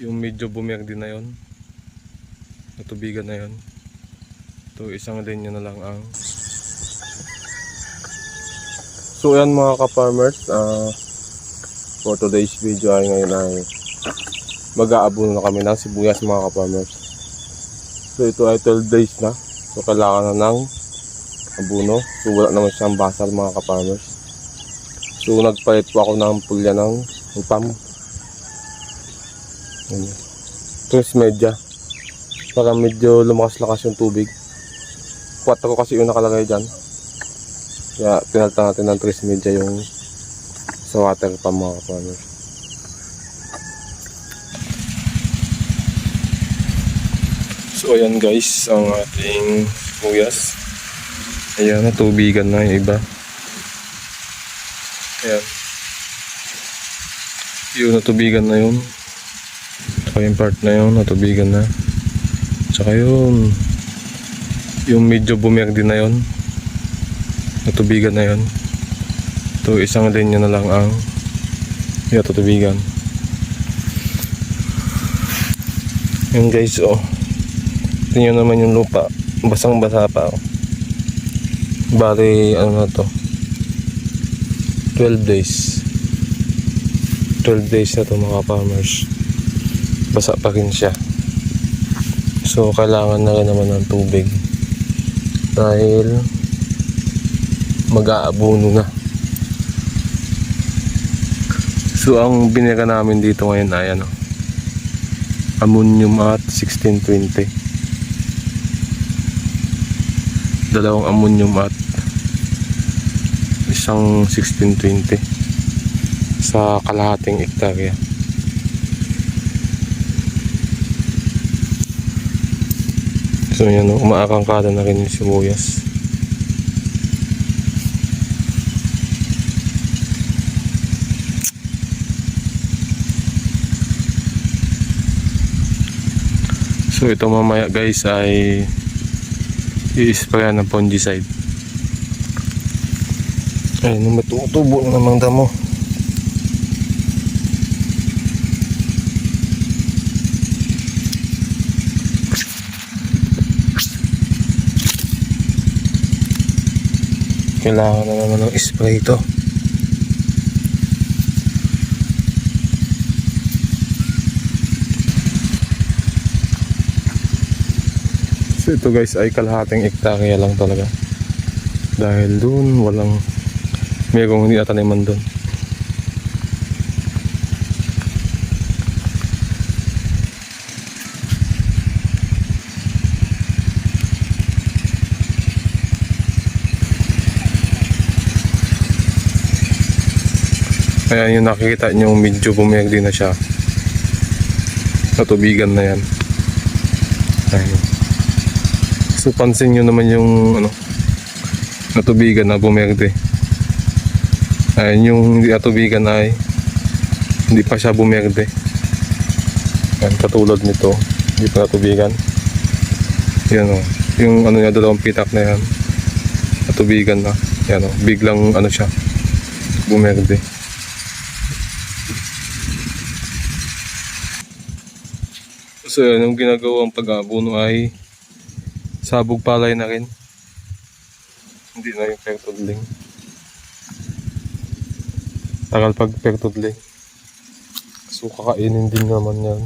yung medyo bumerde na yon natubigan na yon ito isang linya na lang ang so yan mga ka-farmers ah, for today's video ay ngayon ay mag-aabuno na kami ng sibuyas mga ka-farmers. So ito ay 12 days na. So kailangan na ng abuno. So wala naman siyang basal mga ka-farmers. So nagpalit po ako ng pulya ng upam Ayan. Tres medya. Para medyo lumakas-lakas yung tubig. 4 ko kasi yung nakalagay dyan. Kaya pinalta natin ng tres medya yung sa water pa mga kapaners. So ayan guys, ang ating kuyas. Ayan, natubigan na yung iba. Ayan. Yung natubigan na yun. Tsaka yung part na yun, natubigan na. Tsaka yun, yung medyo bumerde na yun. Natubigan na yun. Ito, isang linya na lang ang yung tutubigan. Yun guys, oh. Tingnan naman yung lupa. Basang basa pa, oh. Bali, ano na to? 12 days. 12 days na to mga farmers basa pa rin siya. So kailangan na rin naman ng tubig. Dahil mag-aabuno na. So ang binira namin dito ngayon ay ano? Ammonium at 1620 dalawang ammonium at isang 1620 sa kalahating ektarya So yan, umaakangkada na rin yung sibuyas. So ito mamaya guys ay i-spray ng fungicide. Ayun, matutubo na namang damo. Kailangan na naman ng spray ito. So ito guys ay kalahating ektarya lang talaga. Dahil dun walang mayroong hindi nataniman dun. Ayan yung nakikita nyo medyo bumiyagdi na siya. Natubigan na yan. Ayun. So pansin nyo naman yung ano, natubigan na bumiyagdi. Ayan yung hindi natubigan ay hindi pa siya bumiyagdi. Ayan katulad nito. Hindi pa natubigan. Yan o. Yung ano niya dalawang pitak na yan. Natubigan na. Yan o. Biglang ano siya. Bumiyagdi. So yun, yung ginagawang pag-abuno ay sabog palay na rin. Hindi na yung pertudling. Tagal pag pertudling. So kakainin din naman yan.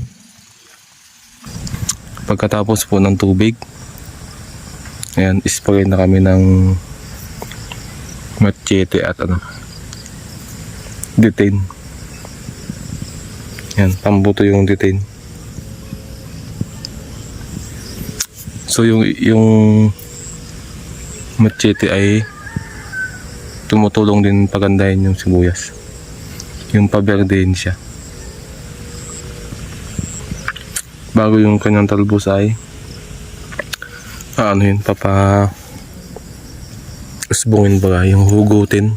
Pagkatapos po ng tubig, ayan, spray na kami ng machete at ano, detain. Yan, pambuto yung detain. So yung yung machete ay tumutulong din pagandahin yung sibuyas. Yung paberdein siya. Bago yung kanyang talbos ay ano yun, papa usbungin ba yung hugutin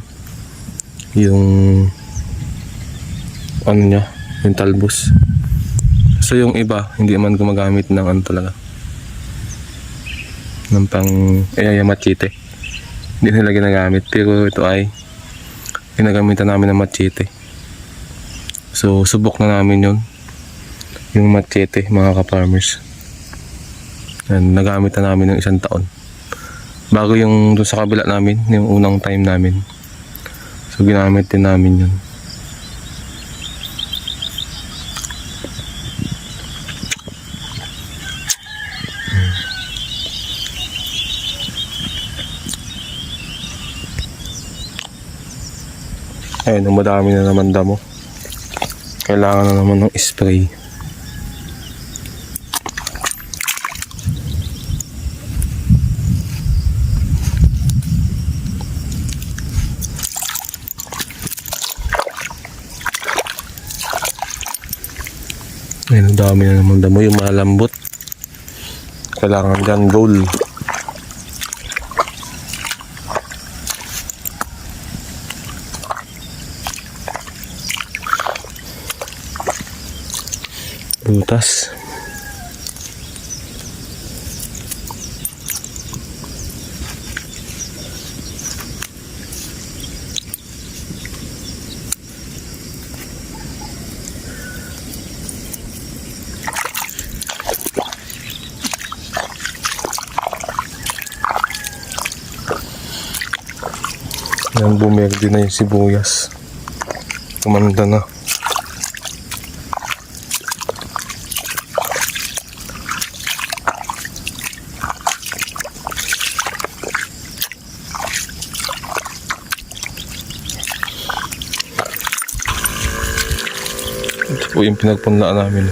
yung ano niya, yung talbos. So yung iba, hindi man gumagamit ng ano talaga ng pang yung machete hindi nila ginagamit pero ito ay ginagamitan namin ng machete so subok na namin yun yung machete mga ka-farmers. Yan, nagamit na namin ng isang taon. Bago yung doon sa kabila namin, yung unang time namin. So ginamit din namin yun. Ayun, madami na naman damo. Kailangan na naman ng spray. Ayun, ang dami na naman damo. Yung malambot. Kailangan dyan goal. Butas. Yan, bumerde na yung sibuyas. Tumanda na. Ito po yung pinagpunlaan namin.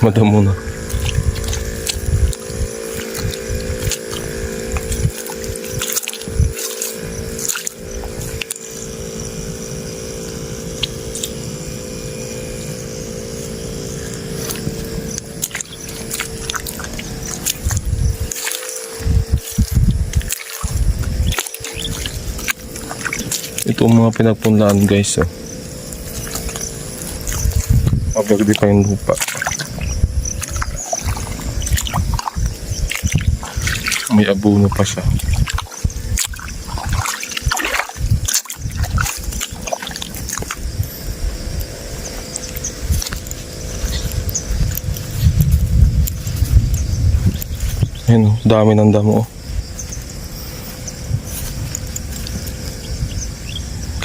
Madamo na. Ito mga pinagpunlaan guys. Oh. Mabagdi pa yung lupa. May abuno pa siya. Ayun, oh, dami ng damo. oh.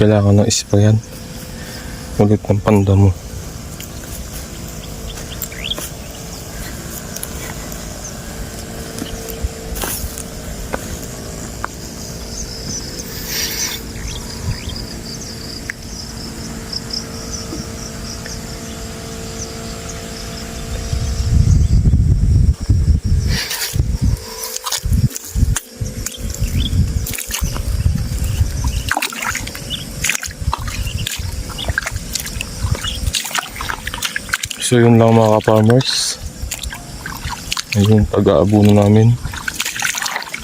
Kailangan ng sprayan. Ulit ng pandamo. So yun lang mga ka-farmers. Ayun, pag-aabuno namin.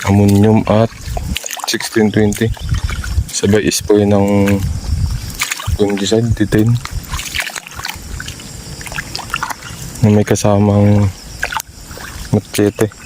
Ammonium at 1620. Sabay spray ng fungicide, titin. Na may kasamang machete.